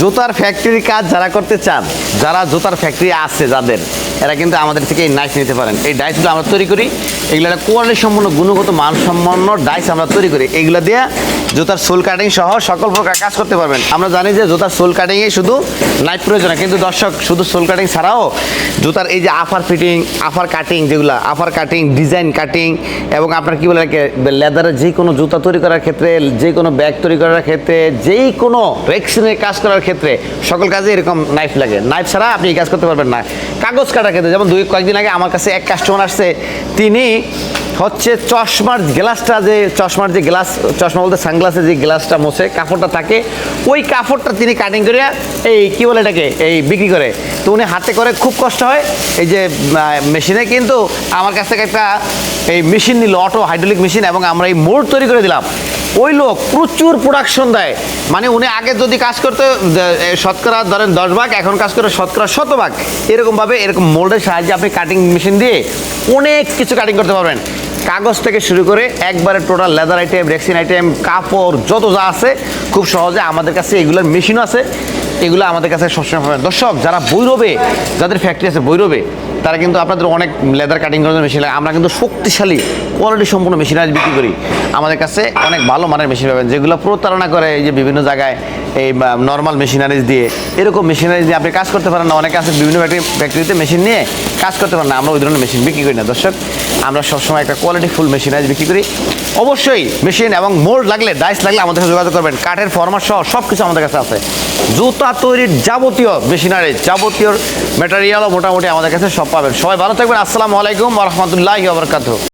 জুতার ফ্যাক্টরি কাজ যারা করতে চান, যারা জুতার ফ্যাক্টরি আছে যাদের, এরা কিন্তু আমাদের থেকে এই ডাইস নিতে পারেন। এই ডাইসগুলো আমরা তৈরি করি। এগুলো কোয়ালিটি সম্পন্ন, গুণগত, মানসম্পন্ন ডাইস আমরা তৈরি করি। এগুলো দিয়ে জুতার সোল কাটিং সহ সকল প্রকার কাজ করতে পারবেন। আমরা জানি যে জুতার সোল কাটিংয়ে শুধু নাইফ প্রয়োজন কিন্তু দর্শক, শুধু সোল কাটিং ছাড়াও জুতার এই যে আফার ফিটিং আফার কাটিং যেগুলো আফার কাটিং ডিজাইন কাটিং এবং আপনার কি বলে লেদারের যে কোনো জুতা তৈরি করার ক্ষেত্রে যে কোনো ব্যাগ তৈরি করার ক্ষেত্রে যেই কোনো রেক্সিনের কাজ করার ক্ষেত্রে সকল কাজে এরকম নাইফ লাগে। নাইফ ছাড়া আপনি এই কাজ করতে পারবেন না। কাগজ কাটার ক্ষেত্রে, যেমন দুই, কয়েকদিন আগে আমার কাছে এক কাস্টমার আসছে, তিনি হচ্ছে চশমার গ্লাসটা যে, চশমার যে গ্লাস, চশমা বলতে সানগ্লাসে যে গ্লাসটা মোছে, কাপড়টা থাকে, ওই কাপড়টা তিনি কাটিং করে এই কি বলে এটাকে, এই বিক্রি করে। তো উনি হাতে করে খুব কষ্ট হয়। এই যে মেশিনে কিন্তু আমার কাছ থেকে একটা এই মেশিন নিল অটো হাইড্রোলিক মেশিন এবং আমরা এই মোড় তৈরি করে দিলাম। ওই লোক প্রচুর প্রোডাকশন দেয়। মানে উনি আগে যদি কাজ করতে শতকরা ধরেন দশ ভাগ, এখন কাজ করে শতকরা শতভাগ এরকমভাবে এরকম মোল্ডের সাহায্যে আপনি কাটিং মেশিন দিয়ে অনেক কিছু কাটিং করতে পারবেন। কাগজ থেকে শুরু করে একবারে total leather item rexine item কাপড়, যত যা আছে, খুব সহজে আমাদের কাছে এগুলোর মেশিনও আছে। এগুলো আমাদের কাছে সবসময় পাবেন। দর্শক, যারা বৈরবে যাদের ফ্যাক্টরি আছে বৈরবে তারা কিন্তু আপনাদের অনেক লেদার কাটিং করার মেশিন লাগে। আমরা কিন্তু শক্তিশালী কোয়ালিটি সম্পূর্ণ মেশিন মেশিনারি বিক্রি করি। আমাদের কাছে অনেক ভালো মানের মেশিন পাবেন, যেগুলো প্রতারণা করে এই যে বিভিন্ন জায়গায় এই নর্মাল মেশিনারিজ দিয়ে। এরকম মেশিনারিজ দিয়ে আপনি কাজ করতে পারেন না। অনেকে আছে বিভিন্ন ফ্যাক্টরি ফ্যাক্টরিতে মেশিন নিয়ে কাজ করতে পারেন না। আমরা ওই ধরনের মেশিন বিক্রি করি না। দর্শক, আমরা সবসময় একটা কোয়ালিটি ফুল মেশিনারিজ বিক্রি করি। অবশ্যই মেশিন এবং মোল্ড লাগলে ডাইস লাগলে আমাদের সাথে যোগাযোগ করবেন। কাঠের ফরমার সহ সব কিছু আমাদের কাছে আছে। জুতা তৈরির যাবতীয় মেশিনারি যাবতীয় ম্যাটেরিয়ালও মোটামুটি আমাদের কাছে সব পাবেন। সবাই ভালো থাকবেন। আসসালামু আলাইকুম রহমতুল্লাহ বরকাত